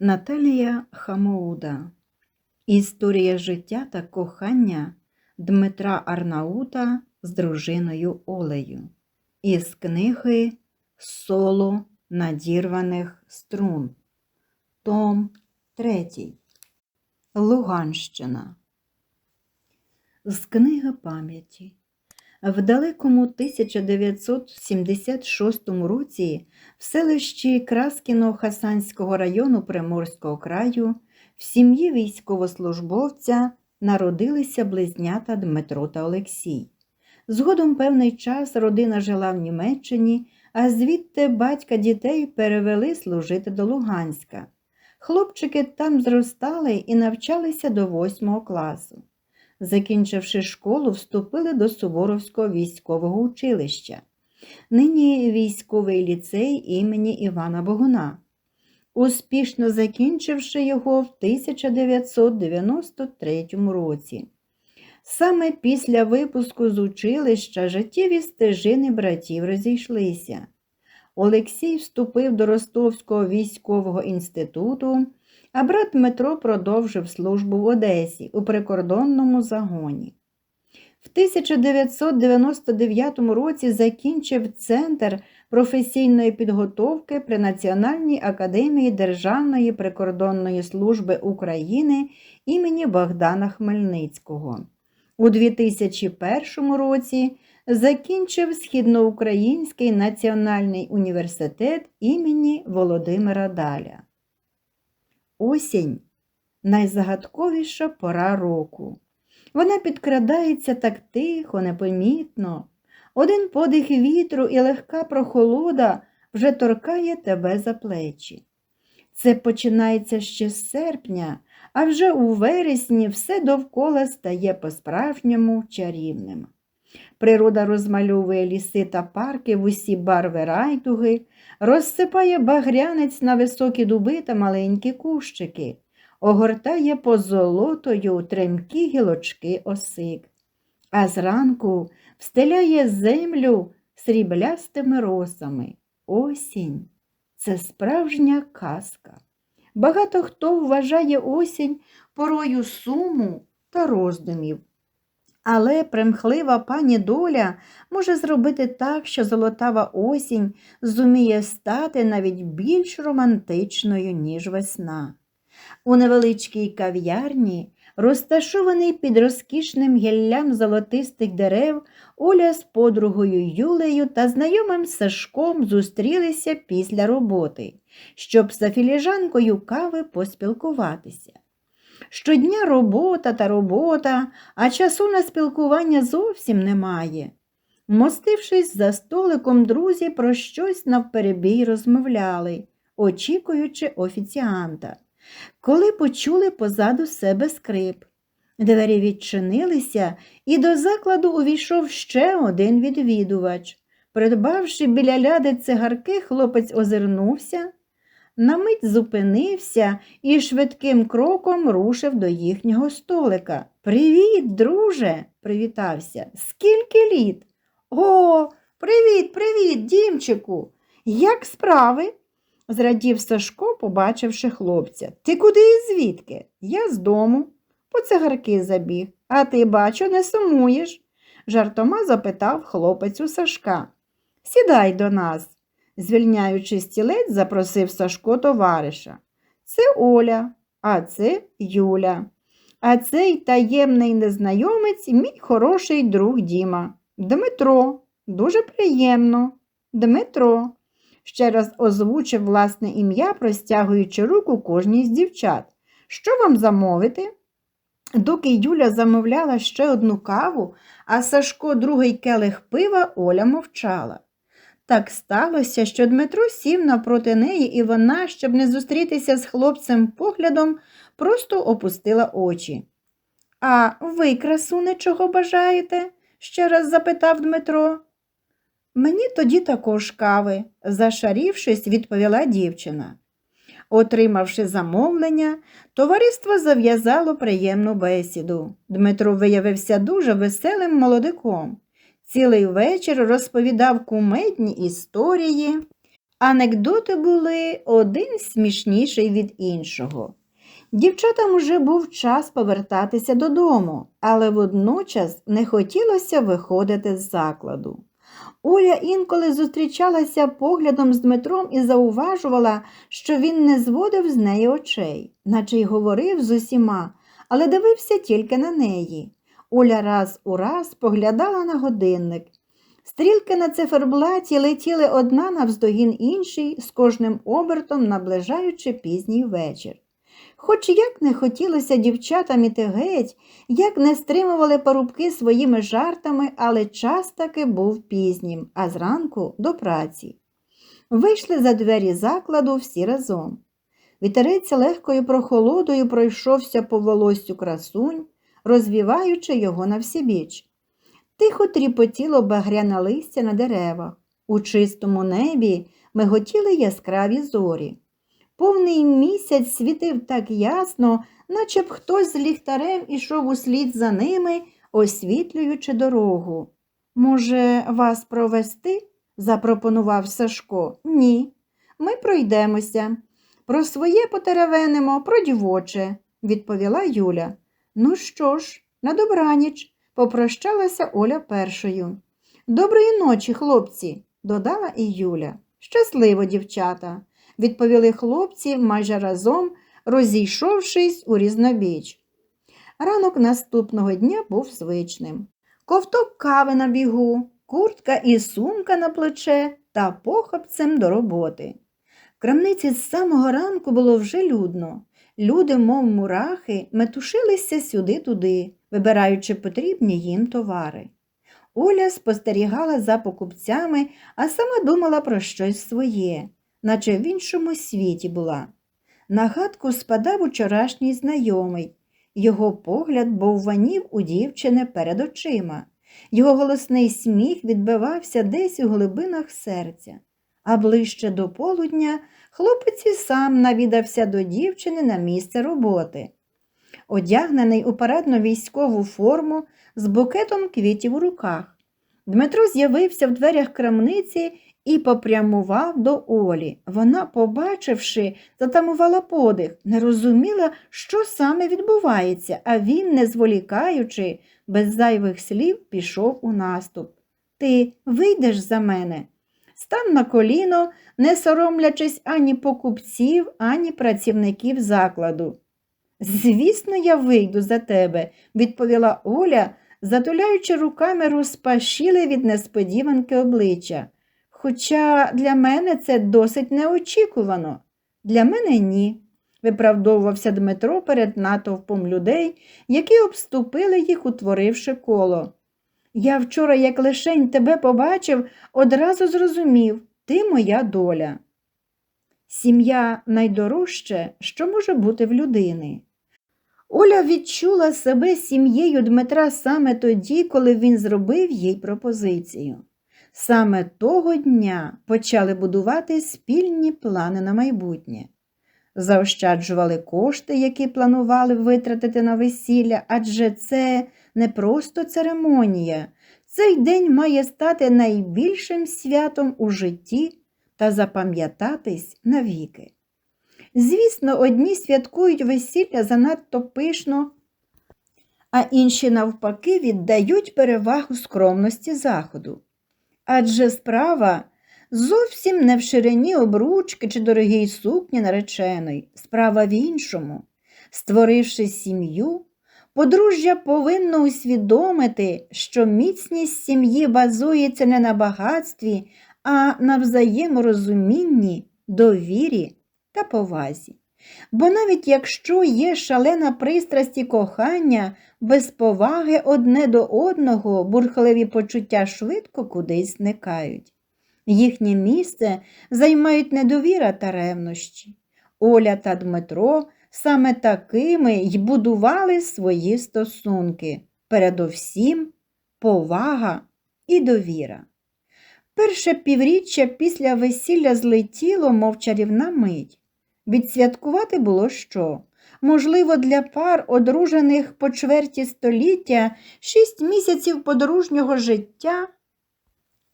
Наталія Хамоуда Історія життя та кохання Дмитра Арнаута з дружиною Олею із книги Соло надірваних струн. Том 3. Луганщина. З книги пам'яті. В далекому 1976 році в селищі Краскіно Хасанського району Приморського краю в сім'ї військовослужбовця народилися близнята Дмитро та Олексій. Згодом певний час родина жила в Німеччині, а звідти батька дітей перевели служити до Луганська. Хлопчики там зростали і навчалися до восьмого класу. Закінчивши школу, вступили до Суворовського військового училища. Нині військовий ліцей імені Івана Богуна. Успішно закінчивши його в 1993 році. Саме після випуску з училища життєві стежини братів розійшлися. Олексій вступив до Ростовського військового інституту, а брат Дмитро продовжив службу в Одесі у прикордонному загоні. В 1999 році закінчив Центр професійної підготовки при Національній академії Державної прикордонної служби України імені Богдана Хмельницького. У 2001 році закінчив Східноукраїнський національний університет імені Володимира Даля. Осінь найзагадковіша пора року. Вона підкрадається так тихо, непомітно. Один подих вітру і легка прохолода вже торкає тебе за плечі. Це починається ще з серпня, а вже у вересні все довкола стає по-справжньому чарівним. Природа розмальовує ліси та парки в усі барви райдуги, розсипає багрянець на високі дуби та маленькі кущики, огортає позолотою тремкі гілочки осик, а зранку встеляє землю сріблястими росами. Осінь це справжня казка. Багато хто вважає осінь порою суму та роздумів. Але примхлива пані доля може зробити так, що золотава осінь зуміє стати навіть більш романтичною, ніж весна. У невеличкій кав'ярні, розташований під розкішним гіллям золотистих дерев, Оля з подругою Юлею та знайомим Сашком зустрілися після роботи, щоб за філіжанкою кави поспілкуватися. Щодня робота та робота, а часу на спілкування зовсім немає. Мостившись за столиком, друзі про щось навперебій розмовляли, очікуючи офіціанта. Коли почули позаду себе скрип. Двері відчинилися, і до закладу увійшов ще один відвідувач. Придбавши біля ляди цигарки, хлопець озирнувся, на мить зупинився і швидким кроком рушив до їхнього столика. Привіт, друже, привітався. Скільки літ? О, привіт, привіт, дімчику. Як справи? зрадів Сашко, побачивши хлопця. Ти куди і звідки? Я з дому. По цигарки забіг. А ти, бачу, не сумуєш? жартома запитав хлопець у Сашка. Сідай до нас звільняючи стілець, запросив Сашко товариша. Це Оля, а це Юля. А цей таємний незнайомець мій хороший друг Діма. Дмитро, дуже приємно. Дмитро. Ще раз озвучив власне ім'я, простягуючи руку кожній з дівчат. Що вам замовити? Доки Юля замовляла ще одну каву, а Сашко другий келих пива, Оля мовчала. Так сталося, що Дмитро сів напроти неї, і вона, щоб не зустрітися з хлопцем поглядом, просто опустила очі. А ви, красуне, чого бажаєте? ще раз запитав Дмитро. Мені тоді також кави, зашарівшись, відповіла дівчина. Отримавши замовлення, товариство зав'язало приємну бесіду. Дмитро виявився дуже веселим молодиком. Цілий вечір розповідав кумедні історії, Анекдоти були один смішніший від іншого. Дівчатам уже був час повертатися додому, але водночас не хотілося виходити з закладу. Оля інколи зустрічалася поглядом з Дмитром і зауважувала, що він не зводив з неї очей, наче й говорив з усіма, але дивився тільки на неї. Оля раз у раз поглядала на годинник. Стрілки на циферблаті летіли одна навздогін іншій, з кожним обертом наближаючи пізній вечір. Хоч як не хотілося дівчатам іти геть, як не стримували парубки своїми жартами, але час таки був пізнім, а зранку до праці. Вийшли за двері закладу всі разом. Вітерець легкою прохолодою пройшовся по волоссю красунь, розвіваючи його на всібіч. Тихо тріпотіло багряне листя на деревах. У чистому небі миготіли яскраві зорі. Повний місяць світив так ясно, наче б хтось з ліхтарем ішов услід за ними, освітлюючи дорогу. Може, вас провести? запропонував Сашко. Ні. Ми пройдемося. Про своє потеревенимо, про дівоче, відповіла Юля. Ну що ж, на добраніч, попрощалася Оля першою. Доброї ночі, хлопці, додала і Юля. Щасливо, дівчата відповіли хлопці майже разом, розійшовшись у різнобіч. Ранок наступного дня був звичним. Ковток кави на бігу, куртка і сумка на плече та похопцем до роботи. В крамниці з самого ранку було вже людно. Люди, мов мурахи, метушилися сюди-туди, вибираючи потрібні їм товари. Оля спостерігала за покупцями, а сама думала про щось своє наче в іншому світі була. На гадку спадав учорашній знайомий. Його погляд бовванів у дівчини перед очима. Його голосний сміх відбивався десь у глибинах серця, а ближче до полудня хлопець і сам навідався до дівчини на місце роботи. Одягнений у парадну військову форму з букетом квітів у руках. Дмитро з'явився в дверях крамниці і попрямував до Олі. Вона, побачивши, затамувала подих, не розуміла, що саме відбувається, а він, не зволікаючи, без зайвих слів, пішов у наступ. Ти вийдеш за мене? Став на коліно, не соромлячись ані покупців, ані працівників закладу. Звісно, я вийду за тебе, відповіла Оля, затуляючи руками розпашіле від несподіванки обличчя. Хоча для мене це досить неочікувано. Для мене ні, виправдовувався Дмитро перед натовпом людей, які обступили їх, утворивши коло. Я вчора, як лишень тебе побачив, одразу зрозумів ти моя доля. Сім'я найдорожче, що може бути в людини. Оля відчула себе сім'єю Дмитра саме тоді, коли він зробив їй пропозицію. Саме того дня почали будувати спільні плани на майбутнє. Заощаджували кошти, які планували витратити на весілля, адже це не просто церемонія. Цей день має стати найбільшим святом у житті та запам'ятатись навіки. Звісно, одні святкують весілля занадто пишно, а інші, навпаки, віддають перевагу скромності заходу адже справа зовсім не в ширині обручки чи дорогій сукні нареченої, справа в іншому. Створивши сім'ю, подружжя повинно усвідомити, що міцність сім'ї базується не на багатстві, а на взаєморозумінні, довірі та повазі. Бо навіть якщо є шалена пристрасть і кохання, без поваги одне до одного бурхливі почуття швидко кудись зникають. Їхнє місце займають недовіра та ревнощі. Оля та Дмитро саме такими й будували свої стосунки, передовсім повага і довіра. Перше півріччя після весілля злетіло, мов чарівна мить. Відсвяткувати було що? Можливо, для пар, одружених по чверті століття, шість місяців подружнього життя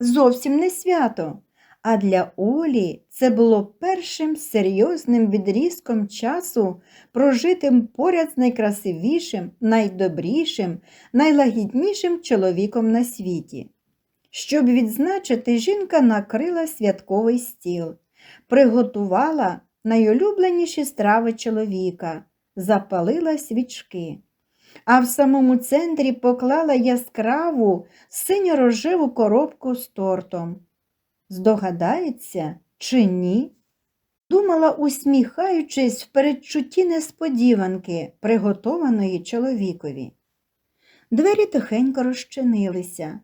зовсім не свято, А для Олі це було першим серйозним відрізком часу, прожитим поряд з найкрасивішим, найдобрішим, найлагіднішим чоловіком на світі. Щоб відзначити, жінка накрила святковий стіл, приготувала найулюбленіші страви чоловіка, запалила свічки, а в самому центрі поклала яскраву синьо-рожеву коробку з тортом. Здогадається чи ні? Думала, усміхаючись в передчутті несподіванки, приготованої чоловікові. Двері тихенько розчинилися.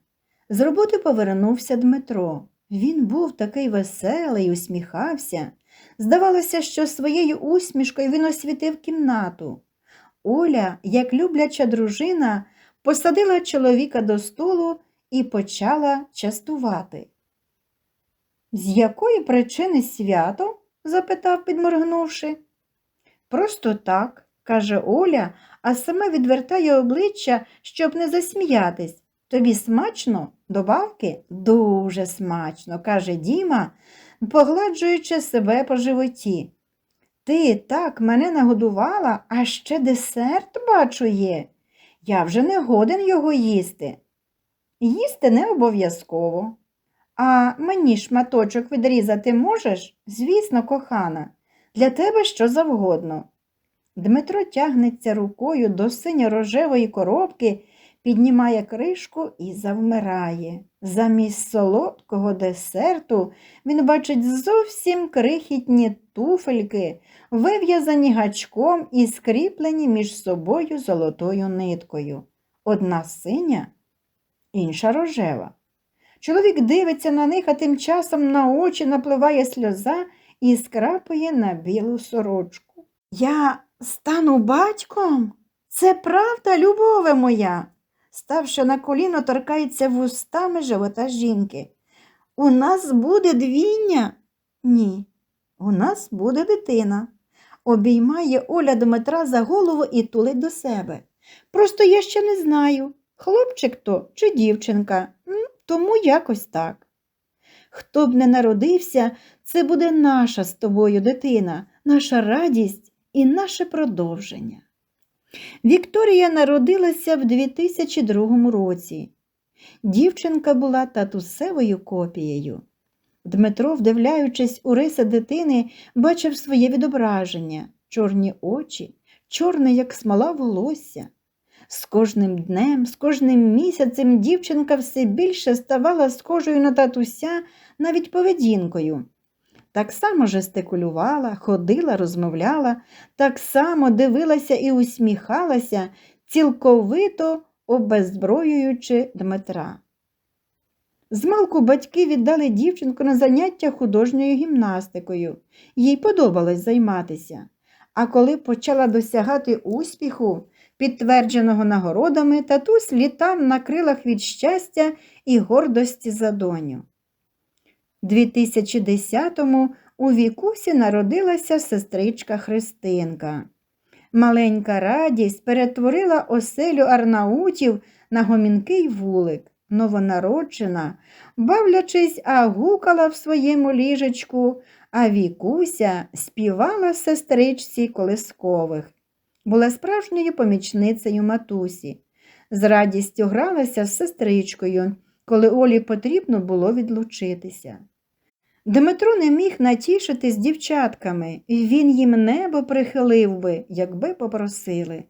З роботи повернувся Дмитро. Він був такий веселий, усміхався. Здавалося, що своєю усмішкою він освітив кімнату. Оля, як любляча дружина, посадила чоловіка до столу і почала частувати. З якої причини свято? запитав, підморгнувши. Просто так, каже Оля, а сама відвертає обличчя, щоб не засміятись. Тобі смачно? Добавки? Дуже смачно, каже Діма, погладжуючи себе по животі. Ти так мене нагодувала, а ще десерт, бачу, є. Я вже не годен його їсти. Їсти не обов'язково. А мені шматочок відрізати можеш? Звісно, кохана, для тебе що завгодно. Дмитро тягнеться рукою до синьо-рожевої коробки, піднімає кришку і завмирає. Замість солодкого десерту він бачить зовсім крихітні туфельки, вив'язані гачком і скріплені між собою золотою ниткою. Одна синя, інша рожева. Чоловік дивиться на них, а тим часом на очі напливає сльоза і скрапує на білу сорочку. Я стану батьком? Це правда, любове моя? Ставши на коліно, торкається вустами живота жінки. У нас буде двійня? Ні, у нас буде дитина. Обіймає Оля Дмитра за голову і тулить до себе. Просто я ще не знаю, хлопчик то чи дівчинка. Тому якось так. Хто б не народився, це буде наша з тобою дитина, наша радість і наше продовження. Вікторія народилася в 2002 році. Дівчинка була татусевою копією. Дмитро, вдивляючись у риси дитини, бачив своє відображення, чорні очі, чорне, як смола волосся. З кожним днем, з кожним місяцем дівчинка все більше ставала схожою на татуся навіть поведінкою. Так само жестикулювала, ходила, розмовляла, так само дивилася і усміхалася, цілковито обеззброюючи Дмитра. Змалку батьки віддали дівчинку на заняття художньою гімнастикою. Їй подобалось займатися. А коли почала досягати успіху, підтвердженого нагородами, татусь літав на крилах від щастя і гордості за доню. 2010-му у Вікусі народилася сестричка Христинка. Маленька радість перетворила оселю арнаутів на гомінкий вулик. Новонароджена, бавлячись, агукала в своєму ліжечку, а Вікуся співала сестричці колискових. Була справжньою помічницею матусі. З радістю гралася з сестричкою, коли Олі потрібно було відлучитися. Дмитро не міг натішитись дівчатками, і він їм небо прихилив би, якби попросили.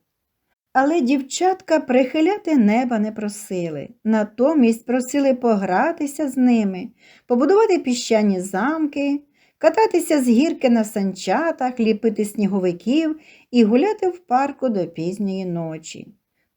Але дівчатка прихиляти неба не просили, натомість просили погратися з ними, побудувати піщані замки, кататися з гірки на санчатах, ліпити сніговиків і гуляти в парку до пізньої ночі.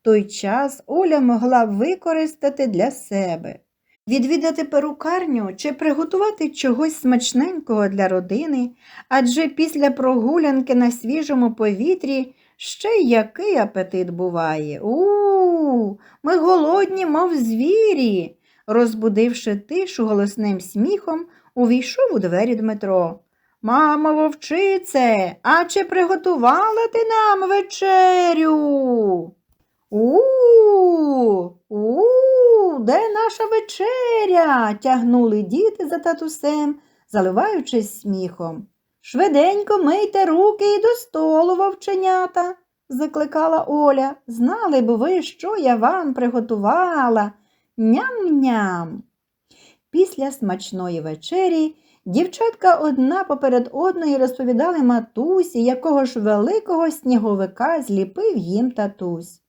Той час Оля могла використати для себе, відвідати перукарню чи приготувати чогось смачненького для родини, адже після прогулянки на свіжому повітрі ще який апетит буває. У, ми голодні, мов звірі. Розбудивши тишу голосним сміхом, увійшов у двері Дмитро. Мамо, вовчице, а чи приготувала ти нам вечерю? У, у, де наша вечеря? тягнули діти за татусем, заливаючись сміхом. Швиденько мийте руки і до столу, вовченята, закликала Оля. Знали б ви, що я вам приготувала. Ням-ням. Після смачної вечері дівчатка одна поперед одної розповідали матусі, якого ж великого сніговика зліпив їм татусь.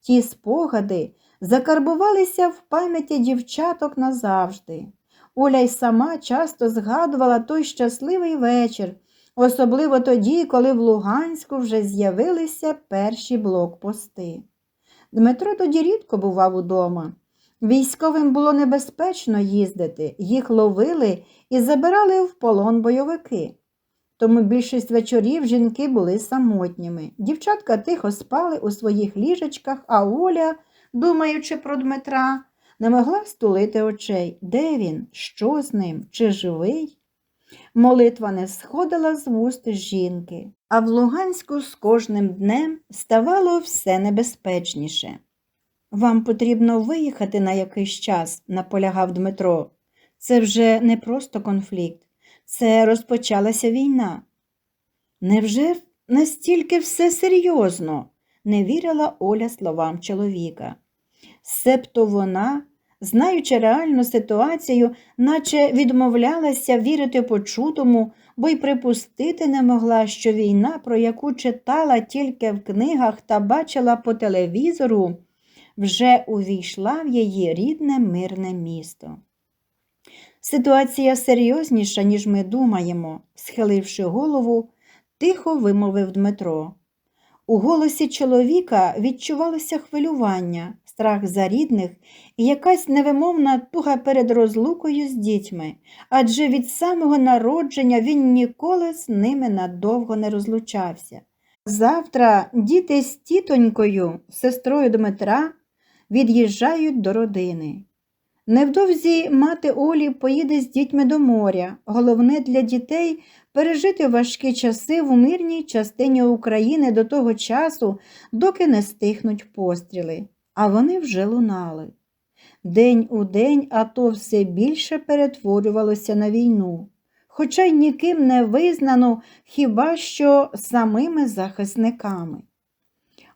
Ті спогади закарбувалися в пам'яті дівчаток назавжди. Оля й сама часто згадувала той щасливий вечір, особливо тоді, коли в Луганську вже з'явилися перші блокпости. Дмитро тоді рідко бував удома. Військовим було небезпечно їздити, їх ловили і забирали в полон бойовики. Тому більшість вечорів жінки були самотніми. Дівчатка тихо спали у своїх ліжечках, а Оля, думаючи про Дмитра, не могла стулити очей. Де він? Що з ним? Чи живий? Молитва не сходила з вуст жінки, а в Луганську з кожним днем ставало все небезпечніше. Вам потрібно виїхати на якийсь час, наполягав Дмитро. Це вже не просто конфлікт, це розпочалася війна. Невже настільки все серйозно? не вірила Оля словам чоловіка. Себто вона, знаючи реальну ситуацію, наче відмовлялася вірити почутому, бо й припустити не могла, що війна, про яку читала тільки в книгах та бачила по телевізору, вже увійшла в її рідне мирне місто. Ситуація серйозніша, ніж ми думаємо, схиливши голову, тихо вимовив Дмитро. У голосі чоловіка відчувалося хвилювання, страх за рідних і якась невимовна туга перед розлукою з дітьми, адже від самого народження він ніколи з ними надовго не розлучався. Завтра діти з тітонькою, сестрою Дмитра, від'їжджають до родини. Невдовзі мати Олі поїде з дітьми до моря. Головне для дітей пережити важкі часи в мирній частині України до того часу, доки не стихнуть постріли, а вони вже лунали. День у день АТО все більше перетворювалося на війну, хоча й ніким не визнано хіба що самими захисниками.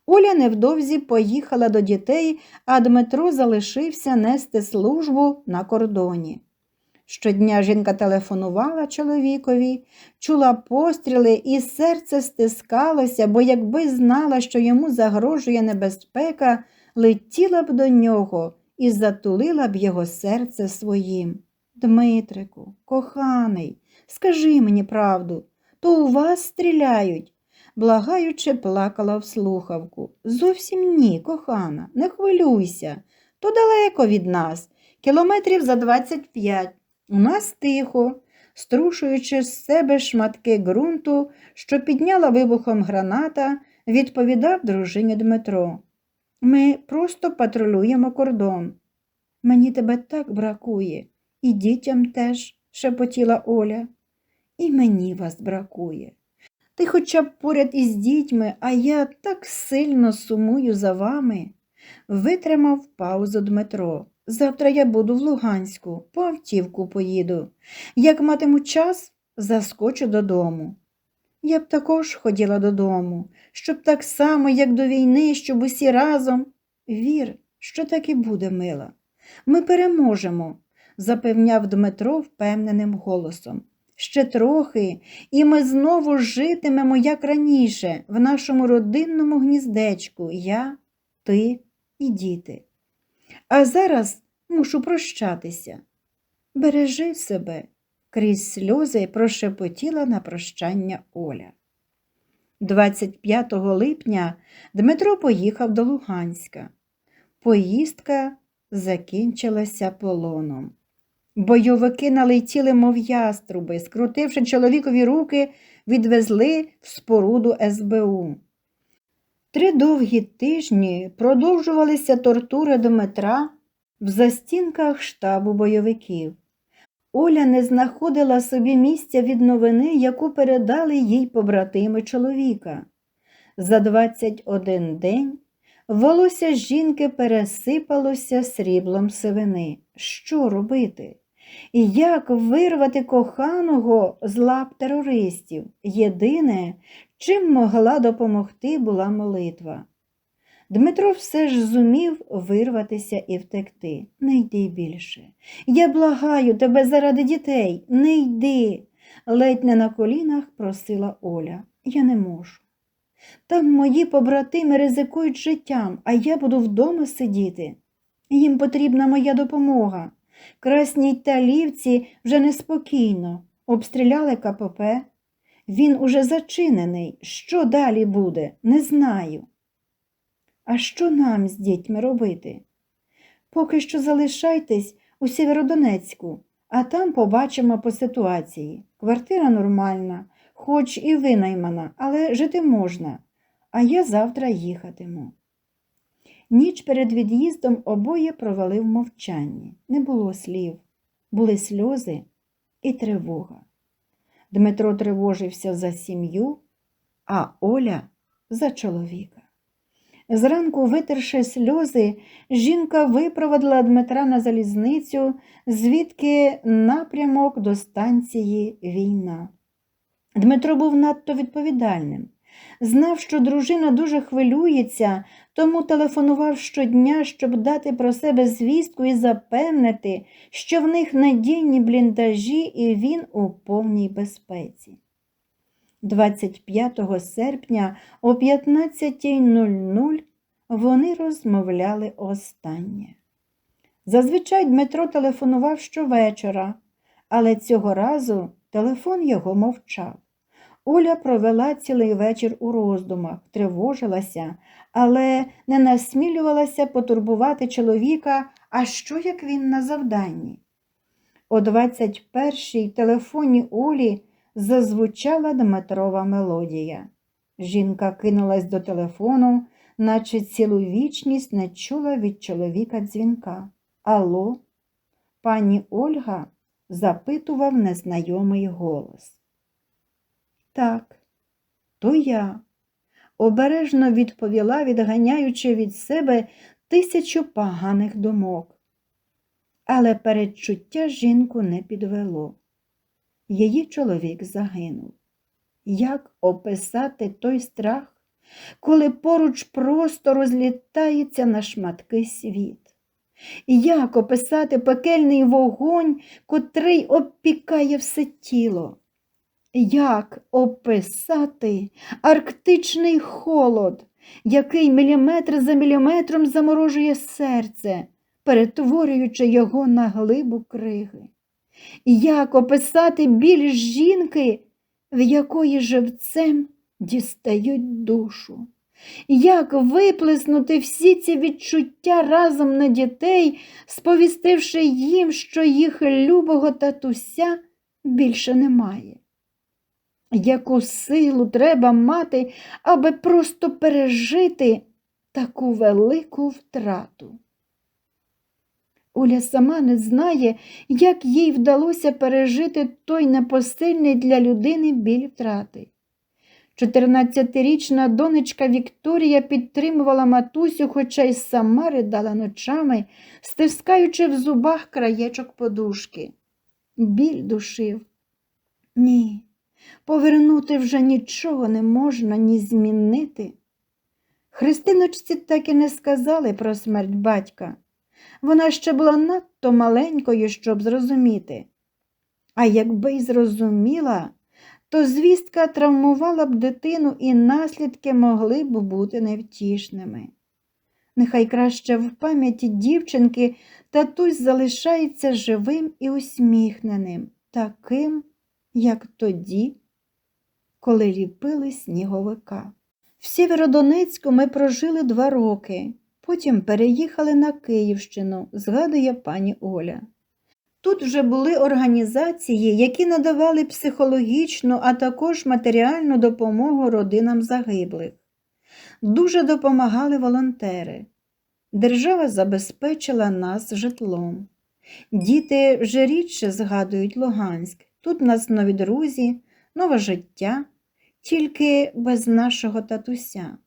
Оля невдовзі поїхала до дітей, а Дмитро залишився нести службу на кордоні. Щодня жінка телефонувала чоловікові, чула постріли, і серце стискалося, бо якби знала, що йому загрожує небезпека, летіла б до нього і затулила б його серце своїм. Дмитрику, коханий, скажи мені правду, то у вас стріляють благаючи, плакала в слухавку. Зовсім ні, кохана, не хвилюйся. То далеко від нас, кілометрів за 25. У нас тихо, струшуючи з себе шматки ґрунту, що підняла вибухом граната, відповідав дружині Дмитро. Ми просто патрулюємо кордон. Мені тебе так бракує, і дітям теж, шепотіла Оля. І мені вас бракує. Ти хоча б поряд із дітьми, а я так сильно сумую за вами. Витримав паузу Дмитро. Завтра я буду в Луганську, по автівку поїду. Як матиму час, заскочу додому. Я б також ходіла додому, щоб так само, як до війни, щоб усі разом. Вір, що так і буде, мила. Ми переможемо, запевняв Дмитро впевненим голосом. Ще трохи, і ми знову житимемо, як раніше, в нашому родинному гніздечку я, ти і діти. А зараз мушу прощатися. Бережи себе, крізь сльози прошепотіла на прощання Оля. 25 липня Дмитро поїхав до Луганська. Поїздка закінчилася полоном. Бойовики налетіли, мов яструби, скрутивши чоловікові руки, відвезли в споруду СБУ. Три довгі тижні продовжувалися тортури Дмитра в застінках штабу бойовиків. Оля не знаходила собі місця від новини, яку передали їй побратими чоловіка. За 21 день Волосся жінки пересипалося сріблом сивини. Що робити? І як вирвати коханого з лап терористів? Єдине, чим могла допомогти, була молитва. Дмитро все ж зумів вирватися і втекти. Не йди більше. Я благаю тебе заради дітей, не йди. Ледь не на колінах просила Оля. Я не можу. Там мої побратими ризикують життям, а я буду вдома сидіти. Їм потрібна моя допомога. Красній талівці вже неспокійно. Обстріляли КПП. Він уже зачинений. Що далі буде? Не знаю. А що нам з дітьми робити? Поки що залишайтесь у Сєвєродонецьку, а там побачимо по ситуації. Квартира нормальна, хоч і винаймана, але жити можна, а я завтра їхатиму. Ніч перед від'їздом обоє провели в мовчанні. Не було слів, були сльози і тривога. Дмитро тривожився за сім'ю, а Оля за чоловіка. Зранку, витерши сльози, жінка випроводила Дмитра на залізницю, звідки напрямок до станції війна. Дмитро був надто відповідальним. Знав, що дружина дуже хвилюється, тому телефонував щодня, щоб дати про себе звістку і запевнити, що в них надійні бліндажі і він у повній безпеці. 25 серпня о 15.00 вони розмовляли останнє. Зазвичай Дмитро телефонував щовечора, але цього разу телефон його мовчав. Оля провела цілий вечір у роздумах, тривожилася, але не насмілювалася потурбувати чоловіка, а що як він на завданні. О 21-й телефоні Олі зазвучала Дмитрова мелодія. Жінка кинулась до телефону, наче цілу вічність не чула від чоловіка дзвінка. Алло, пані Ольга? запитував незнайомий голос. Так, то я, обережно відповіла, відганяючи від себе тисячу поганих думок. Але передчуття жінку не підвело. Її чоловік загинув. Як описати той страх, коли поруч просто розлітається на шматки світ? Як описати пекельний вогонь, котрий обпікає все тіло? Як описати арктичний холод, який міліметр за міліметром заморожує серце, перетворюючи його на глибу криги? Як описати біль жінки, в якої живцем дістають душу? Як виплеснути всі ці відчуття разом на дітей, сповістивши їм, що їх любого татуся більше немає? Яку силу треба мати, аби просто пережити таку велику втрату? Оля сама не знає, як їй вдалося пережити той непосильний для людини біль втрати. 14-річна донечка Вікторія підтримувала матусю, хоча й сама ридала ночами, стискаючи в зубах краєчок подушки. Біль душив. Ні, повернути вже нічого не можна, ні змінити. Христиночці так і не сказали про смерть батька. Вона ще була надто маленькою, щоб зрозуміти. А якби й зрозуміла, то звістка травмувала б дитину і наслідки могли б бути невтішними. Нехай краще в пам'яті дівчинки татусь залишається живим і усміхненим, таким, як тоді, коли ліпили сніговика. В Сєвєродонецьку ми прожили два роки. Потім переїхали на Київщину, згадує пані Оля. Тут вже були організації, які надавали психологічну, а також матеріальну допомогу родинам загиблих. Дуже допомагали волонтери. Держава забезпечила нас житлом. Діти вже рідше згадують Луганськ. Тут в нас нові друзі, нове життя, тільки без нашого татуся.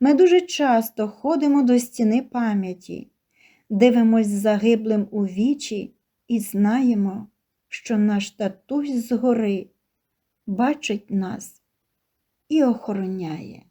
Ми дуже часто ходимо до стіни пам'яті, дивимось загиблим у вічі і знаємо, що наш татусь згори бачить нас і охороняє.